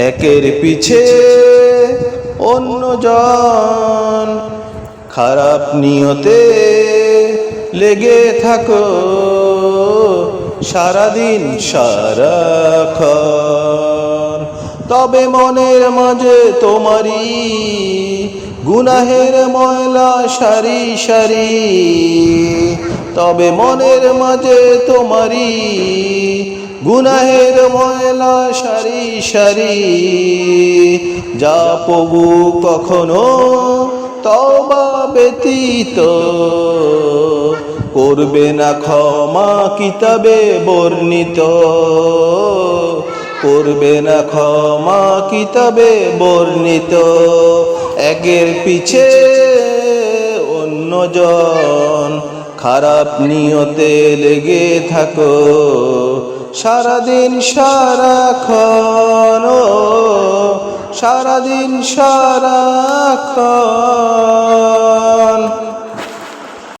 একের পিছে অন্যজন খারাপ নিয়তে লেগে থাকো, সারাদিন সারাক্ষণ তবে মনের মাঝে তোমারই গুনাহের ময়লা সারি সারি তবে মনের মাঝে তোমারই গুনাহের ময়লা সারি সারি। যা প্রভু কখনো তবা ব্যতীত করবে না, ক্ষমা কিতাবে বর্ণিত। করবে না, ক্ষমা কিতাবে বর্ণিত। একের পিছে অন্যজন খারাপ নিয়তে লেগে থাকো। সারাদিন সারাক্ষণ ও, সারাদিন সারাক্ষণ